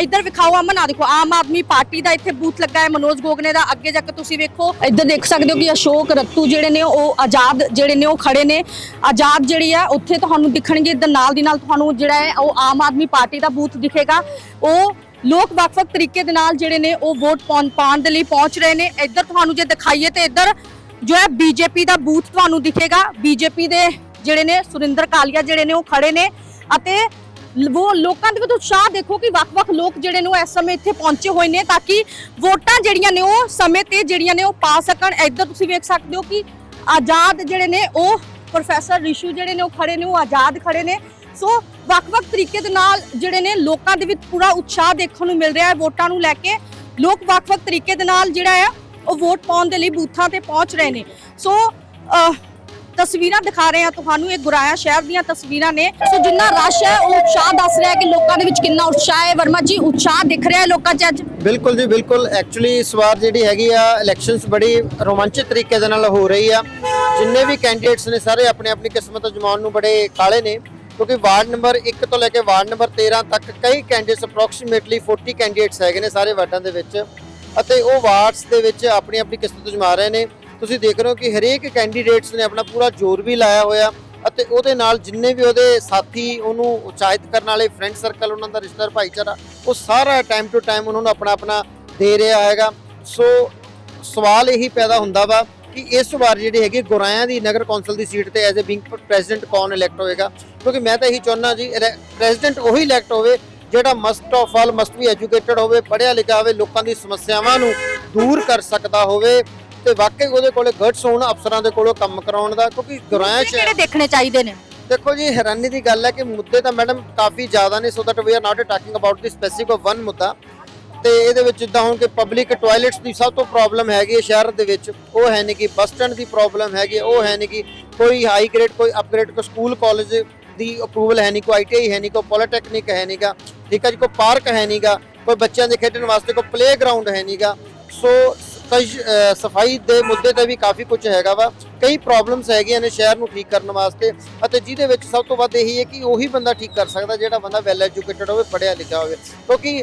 ਇੱਧਰ ਵਿਖਾਓ ਅਮਨ ਆ ਦੇਖੋ, ਆਮ ਆਦਮੀ ਪਾਰਟੀ ਦਾ ਇੱਥੇ ਬੂਥ ਲੱਗਾ ਹੈ ਮਨੋਜ ਗੋਗਨੇ ਦਾ। ਅੱਗੇ ਜਾ ਕੇ ਤੁਸੀਂ ਵੇਖੋ, ਇੱਧਰ ਦੇਖ ਸਕਦੇ ਹੋ ਕਿ ਅਸ਼ੋਕ ਰੱਤੂ ਜਿਹੜੇ ਨੇ, ਉਹ ਆਜ਼ਾਦ ਜਿਹੜੇ ਨੇ, ਉਹ ਖੜੇ ਨੇ। ਆਜ਼ਾਦ ਜਿਹੜੀ ਆ, ਉੱਥੇ ਤੁਹਾਨੂੰ ਦਿਖਣਗੇ, ਇੱਧਰ ਨਾਲ ਦੀ ਨਾਲ ਤੁਹਾਨੂੰ ਜਿਹੜਾ ਹੈ, ਉਹ ਆਮ ਆਦਮੀ ਪਾਰਟੀ ਦਾ ਬੂਥ ਦਿਖੇਗਾ। ਉਹ ਲੋਕ ਵੱਖ-ਵੱਖ ਤਰੀਕੇ ਦੇ ਨਾਲ ਜਿਹੜੇ ਨੇ, ਉਹ ਵੋਟ ਪਾਉਣ ਪਾਉਣ ਦੇ ਲਈ ਪਹੁੰਚ ਰਹੇ ਨੇ। ਇੱਧਰ ਤੁਹਾਨੂੰ ਜੇ ਦਿਖਾਈਏ ਤੇ ਇੱਧਰ ਜੋ ਹੈ, ਬੀਜੇਪੀ ਦਾ ਬੂਥ ਤੁਹਾਨੂੰ ਦਿਖੇਗਾ। ਬੀਜੇਪੀ ਦੇ ਜਿਹੜੇ ਨੇ, ਸੁਰਿੰਦਰ ਕਾਲੀਆ ਜਿਹੜੇ ਨੇ, ਉਹ ਖੜੇ ਨੇ। ਅਤੇ ਉਹ ਲੋਕਾਂ ਦੇ ਵਿੱਚ ਉਤਸ਼ਾਹ ਦੇਖੋ ਕਿ ਵੱਖ-ਵੱਖ ਲੋਕ ਜਿਹੜੇ ਨੇ ਉਹ ਇਸ ਸਮੇਂ ਇੱਥੇ ਪਹੁੰਚੇ ਹੋਏ ਨੇ ਤਾਂ ਕਿ ਵੋਟਾਂ ਜਿਹੜੀਆਂ ਨੇ ਉਹ ਸਮੇਂ ਤੇ ਜਿਹੜੀਆਂ ਨੇ ਉਹ ਪਾ ਸਕਣ ਇੱਧਰ ਤੁਸੀਂ ਵੇਖ ਸਕਦੇ ਹੋ ਕਿ ਆਜ਼ਾਦ ਜਿਹੜੇ ਨੇ ਉਹ ਪ੍ਰੋਫੈਸਰ ਰਿਸ਼ੂ ਜਿਹੜੇ ਨੇ ਉਹ ਖੜੇ ਨੇ ਉਹ ਆਜ਼ਾਦ ਖੜੇ ਨੇ ਸੋ ਵੱਖ-ਵੱਖ ਤਰੀਕੇ ਦੇ ਨਾਲ ਜਿਹੜੇ ਨੇ ਲੋਕਾਂ ਦੇ ਵਿੱਚ ਪੂਰਾ ਉਤਸ਼ਾਹ ਦੇਖਣ ਨੂੰ ਮਿਲ ਰਿਹਾ ਹੈ ਵੋਟਾਂ ਨੂੰ ਲੈ ਕੇ ਲੋਕ ਵੱਖ-ਵੱਖ ਤਰੀਕੇ ਦੇ ਨਾਲ ਜਿਹੜਾ ਹੈ ਉਹ ਵੋਟ ਪਾਉਣ ਦੇ ਲਈ ਬੂਥਾਂ ਤੇ ਪਹੁੰਚ ਰਹੇ ਨੇ ਸੋ ਤਸਵੀਰਾਂ ਦਿਖਾ ਰਹੇ ਆ ਤੁਹਾਨੂੰ ਇਹ ਗੁਰਾਇਆ ਸ਼ਹਿਰ ਦੀਆਂ ਤਸਵੀਰਾਂ ਨੇ। ਸੋ ਜਿੰਨਾ ਰਸ਼ ਹੈ, ਉਹ ਉਤਸ਼ਾਹ ਦੱਸ ਰਿਹਾ ਹੈ ਕਿ ਲੋਕਾਂ ਦੇ ਵਿੱਚ ਕਿੰਨਾ ਉਤਸ਼ਾਹ ਹੈ। ਵਰਮਾ ਜੀ, ਉਤਸ਼ਾਹ ਦਿਖ ਰਿਹਾ ਹੈ ਲੋਕਾਂ 'ਚ ਅੱਜ? ਬਿਲਕੁਲ ਜੀ, ਬਿਲਕੁਲ। ਐਕਚੁਅਲੀ ਇਸ ਵਾਰ ਜਿਹੜੀ ਹੈਗੀ ਆ ਇਲੈਕਸ਼ਨਸ ਬੜੀ ਰੋਮਾਂਚਿਤ ਤਰੀਕੇ ਦੇ ਨਾਲ ਹੋ ਰਹੀ ਆ। ਜਿੰਨੇ ਵੀ ਕੈਂਡੀਡੇਟਸ ਨੇ, ਸਾਰੇ ਆਪਣੇ ਆਪਣੀ ਕਿਸਮਤ ਅਜਮਾਉਣ ਨੂੰ ਬੜੇ ਕਾਲੇ ਨੇ। ਕਿਉਂਕਿ ਵਾਰਡ ਨੰਬਰ 1 ਤੋਂ ਲੈ ਕੇ ਵਾਰਡ ਨੰਬਰ 13 ਤੱਕ ਕਈ ਕੈਂਡੀਡੇਟਸ ਅਪਰੋਕਸੀਮੇਟਲੀ 40 ਕੈਂਡੀਡੇਟਸ ਹੈਗੇ ਨੇ ਸਾਰੇ ਵਾਰਡਾਂ ਦੇ ਵਿੱਚ। ਅਤੇ ਉਹ ਵਾਰਡਸ ਦੇ ਵਿੱਚ ਆਪਣੀ ਆਪਣੀ ਕਿਸਮਤ ਅਜਮਾ ਰਹੇ ਨੇ। ਤੁਸੀਂ ਦੇਖ ਰਹੇ ਹੋ ਕਿ ਹਰੇਕ ਕੈਂਡੀਡੇਟਸ ਨੇ ਆਪਣਾ ਪੂਰਾ ਜ਼ੋਰ ਵੀ ਲਾਇਆ ਹੋਇਆ ਅਤੇ ਉਹਦੇ ਨਾਲ ਜਿੰਨੇ ਵੀ ਉਹਦੇ ਸਾਥੀ ਉਹਨੂੰ ਉਤਸ਼ਾਹਿਤ ਕਰਨ ਵਾਲੇ ਫਰੈਂਡ ਸਰਕਲ ਉਹਨਾਂ ਦਾ ਰਿਸ਼ਤੇਦਾਰ ਭਾਈਚਾਰਾ, ਉਹ ਸਾਰਾ ਟਾਈਮ ਟੂ ਟਾਈਮ ਉਹਨਾਂ ਨੂੰ ਆਪਣਾ ਆਪਣਾ ਦੇ ਰਿਹਾ ਹੈਗਾ। ਸੋ ਸਵਾਲ ਇਹੀ ਪੈਦਾ ਹੁੰਦਾ ਵਾ ਕਿ ਇਸ ਵਾਰ ਜਿਹੜੀ ਹੈਗੀ ਗੁਰਾਇਆਂ ਦੀ ਨਗਰ ਕੌਂਸਲ ਦੀ ਸੀਟ ਤੇ ਐਜ਼ ਅ ਬਿੰਗ ਪ੍ਰੈਜ਼ੀਡੈਂਟ ਕੌਣ ਇਲੈਕਟ ਹੋਏਗਾ ਕਿਉਂਕਿ ਮੈਂ ਤਾਂ ਇਹੀ ਚਾਹੁੰਦਾ ਜੀ ਪ੍ਰੈਜ਼ੀਡੈਂਟ ਉਹੀ ਇਲੈਕਟ ਹੋਵੇ ਜਿਹੜਾ must of all must be educated ਹੋਵੇ, ਪੜ੍ਹਿਆ ਲਿਖਿਆ ਹੋਵੇ, ਲੋਕਾਂ ਦੀ ਸਮੱਸਿਆਵਾਂ ਨੂੰ ਦੂਰ ਕਰ ਸਕਦਾ ਹੋਵੇ। ਤੇ ਵਾਕਈ ਉਹਦੇ ਕੋਲੇ ਗਟਸ ਹੋਣ ਅਫਸਰਾਂ ਦੇ ਕੋਲੋਂ ਕੰਮ ਕਰਾਉਣ ਦਾ ਕਿਉਂਕਿ ਗੁਰਾਇਆ ਸ਼ਹਿਰ ਕਿਹੜੇ ਦੇਖਣੇ ਚਾਹੀਦੇ ਨੇ? ਦੇਖੋ ਜੀ ਹੈਰਾਨੀ ਦੀ ਗੱਲ ਹੈ ਕਿ ਮੁੱਦੇ ਤਾਂ ਮੈਡਮ ਕਾਫੀ ਜ਼ਿਆਦਾ ਨੇ so that we are not talking about the specific one ਮੁੱਦਾ। ਤੇ ਇਹਦੇ ਵਿੱਚ ਜਿੱਦਾਂ ਹੁਣ ਕਿ ਪਬਲਿਕ ਟਾਇਲਟਸ ਦੀ ਸਭ ਤੋਂ ਪ੍ਰੋਬਲਮ ਹੈਗੀ ਹੈ ਸ਼ਹਿਰ ਦੇ ਵਿੱਚ ਉਹ ਹੈ ਨਹੀਂ ਕਿ ਬੱਸ ਸਟੈਂਡ ਦੀ ਪ੍ਰੋਬਲਮ ਹੈਗੀ ਉਹ ਹੈ ਨਹੀਂ ਕਿ ਕੋਈ ਹਾਈ ਗ੍ਰੇਡ ਕੋਈ ਅਪਗ੍ਰੇਡ ਕੋਈ ਸਕੂਲ ਕਾਲਜ ਦੀ ਅਪਰੂਵਲ ਹੈ ਨਹੀਂ ਕੋਈ ਆਈਟੀਆਈ ਹੈ ਨਹੀਂ ਕੋਈ ਪੋਲੀਟੈਕਨਿਕ ਹੈ ਨਹੀਂਗਾ ਠੀਕ ਹੈ ਜੀ ਕੋਈ ਪਾਰਕ ਹੈ ਨਹੀਂਗਾ ਕੋਈ ਬੱਚਿਆਂ ਦੇ ਖੇਡਣ ਵਾਸਤੇ ਕੋਈ ਪਲੇਗਰਾਉਂਡ ਹੈ ਨਹੀਂਗਾ ਸੋ ਸਫ਼ਾਈ ਦੇ ਮੁੱਦੇ ਤੇ ਵੀ ਕਾਫੀ ਕੁਝ ਹੈਗਾ ਵਾ। ਕਈ ਪ੍ਰੋਬਲਮਸ ਹੈਗੀਆਂ ਨੇ ਸ਼ਹਿਰ ਨੂੰ ਠੀਕ ਕਰਨ ਵਾਸਤੇ ਅਤੇ ਜਿਹਦੇ ਵਿੱਚ ਸਭ ਤੋਂ ਵੱਧ ਇਹੀ ਹੈ ਕਿ ਉਹੀ ਬੰਦਾ ਠੀਕ ਕਰ ਸਕਦਾ ਜਿਹੜਾ ਬੰਦਾ ਵੈਲ ਐਜੂਕੇਟਿਡ ਹੋਵੇ ਪੜਿਆ ਲਿਖਿਆ ਹੋਵੇ। ਕਿਉਂਕਿ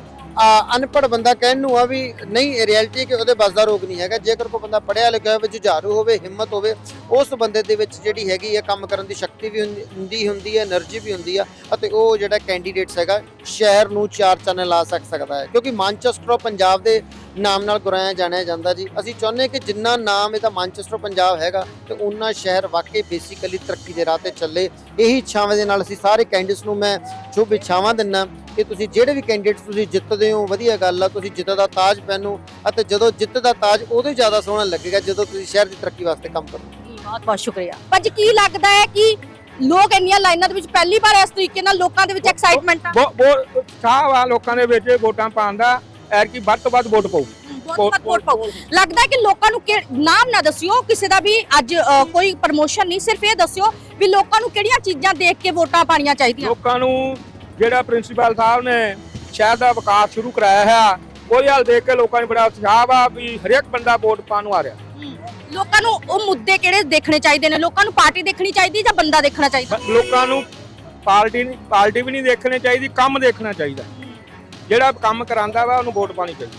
ਅਨਪੜ ਬੰਦਾ ਕਹਿਣ ਨੂੰ ਆ ਵੀ ਨਹੀਂ ਰਿਐਲਿਟੀ ਕਿ ਉਹਦੇ ਬਸ ਦਾ ਰੋਗ ਨਹੀਂ ਹੈਗਾ। ਜੇਕਰ ਕੋਈ ਬੰਦਾ ਪੜਿਆ ਲਿਖਿਆ ਹੋਵੇ ਜੁਝਾਰੂ ਹੋਵੇ, ਹਿੰਮਤ ਹੋਵੇ, ਉਸ ਬੰਦੇ ਦੇ ਵਿੱਚ ਜਿਹੜੀ ਹੈਗੀ ਹੈ ਕੰਮ ਕਰਨ ਦੀ ਸ਼ਕਤੀ ਵੀ ਹੁੰਦੀ ਹੁੰਦੀ ਹੈ એનર્ਜੀ ਵੀ ਹੁੰਦੀ ਆ ਅਤੇ ਉਹ ਜਿਹੜਾ ਕੈਂਡੀਡੇਟਸ ਹੈਗਾ, ਸ਼ਹਿਰ ਨੂੰ ਚਾਰ ਚੰਨ ਲਾ ਸਕਦਾ ਹੈ। ਕਿਉਂਕਿ ਮਾਨਚੈਸਟਰ ਪੰਜਾਬ ਦੇ ਨਾਮ ਨਾਲ ਗੁਰਾਇਆ ਜਾਣਿਆ ਜਾਂਦਾ ਜੀ। ਅਸੀਂ ਚਾਹੁੰਦੇ ਕਿ ਜਿੰਨਾ ਨਾਮ ਇਹਦਾ ਮਾਂਚੈਸਟਰ ਪੰਜਾਬ ਹੈਗਾ ਤੇ ਉਨਾ ਸ਼ਹਿਰ ਵਾਕਈ ਬੇਸਿਕਲੀ ਤਰੱਕੀ ਦੇ ਰਾਹ ਤੇ ਚੱਲੇ। ਇਹੀ ਇੱਛਾਵਾਂ ਦੇ ਨਾਲ ਅਸੀਂ ਸਾਰੇ ਕੈਂਡੀਡੇਟਸ ਨੂੰ ਮੈਂ ਸ਼ੁਭ ਇੱਛਾਵਾਂ ਦਿੰਨਾ ਕਿ ਤੁਸੀਂ ਜਿਹੜੇ ਵੀ ਕੈਂਡੀਡੇਟਸ ਤੁਸੀਂ ਜਿੱਤਦੇ ਹੋ ਵਧੀਆ ਗੱਲ ਆ ਤੁਸੀਂ ਜਿੱਤ ਦਾ ਤਾਜ ਪਹਿਨੋ ਅਤੇ ਜਦੋਂ ਜਿੱਤ ਦਾ ਤਾਜ ਉਦੋਂ ਹੀ ਜ਼ਿਆਦਾ ਸੋਹਣਾ ਲੱਗੇਗਾ ਜਦੋਂ ਤੁਸੀਂ ਸ਼ਹਿਰ ਦੀ ਤਰੱਕੀ ਵਾਸਤੇ ਕੰਮ ਕਰੋ। ਜੀ ਬਹੁਤ ਬਹੁਤ ਸ਼ੁਕਰੀਆ। ਭਾਜੀ ਕੀ ਲੱਗਦਾ ਹੈ ਕਿ ਲੋਕ ਇੰਨੀਆਂ ਲਾਈਨਾਂ ਦੇ ਵਿੱਚ ਪਹਿਲੀ ਵਾਰ ਇਸ ਤਰੀਕੇ ਨਾਲ ਲੋਕਾਂ ਦੇ ਵਿੱਚ ਐਕਸਾਈਟਮੈਂਟ ਆ? ਬਹੁਤ ਬਹੁਤ ਉਤਸ਼ਾਹ ਵਾ ਲੋਕਾਂ ਦੇ ਵਿੱਚ ਵੋਟਾਂ ਪਾਉਣ ਦਾ ਐਰ ਕੀ ਵੱਧ ਤੋਂ ਵੱਧ ਵੋਟ ਬਹੁਤ ਵੋਟ ਪਾਓ। ਲੱਗਦਾ ਕਿ ਲੋਕਾਂ ਨੂੰ ਕਿ- ਨਾਮ ਨਾ ਦੱਸਿਓ ਕਿਸੇ ਦਾ ਵੀ ਅੱਜ ਅ, ਕੋਈ ਪ੍ਰਮੋਸ਼ਨ ਨਹੀਂ ਸਿਰਫ ਇਹ ਦੱਸਿਓ ਵੀ ਲੋਕਾਂ ਨੂੰ ਕਿਹੜੀਆਂ ਚੀਜ਼ਾਂ ਦੇਖ ਕੇ ਵੋਟਾਂ ਪਾਣੀਆਂ ਚਾਹੀਦੀਆਂ। ਲੋਕਾਂ ਨੂੰ ਜਿਹੜਾ ਪ੍ਰਿੰਸੀਪਲ ਸਾਹਿਬ ਨੇ ਸ਼ਹਿਰ ਦਾ ਵਿਕਾਸ ਸ਼ੁਰੂ ਕਰਾਇਆ ਹੈ ਉਹਦੇ ਹਾਲ ਦੇਖ ਕੇ ਲੋਕਾਂ ਨੂੰ ਬੜਾ ਉਤਸ਼ਾਹ ਵਾ ਵੀ ਹਰੇਕ ਬੰਦਾ ਵੋਟ ਪਾਉਣ ਨੂੰ ਆ ਰਿਹਾ। ਲੋਕਾਂ ਨੂੰ ਉਹ ਮੁੱਦੇ ਕਿਹੜੇ ਦੇਖਣੇ ਚਾਹੀਦੇ ਨੇ? ਲੋਕਾਂ ਨੂੰ ਪਾਰਟੀ ਦੇਖਣੀ ਚਾਹੀਦੀ ਜਾਂ ਬੰਦਾ ਦੇਖਣਾ ਚਾਹੀਦਾ? ਬ- ਲੋਕਾਂ ਨੂੰ ਪਾਰਟੀ ਨਹੀਂ ਪਾਰਟੀ ਵੀ ਨਹੀਂ ਦੇਖਣੀ ਚਾਹੀਦੀ ਕੰਮ ਦੇਖਣਾ ਚਾਹੀਦਾ। ਜਿਹੜਾ ਕੰਮ ਕਰਾਂਦਾ ਵਾ ਉਹਨੂੰ ਵੋਟ ਪਾਣੀ ਚਾਹੀਦੀ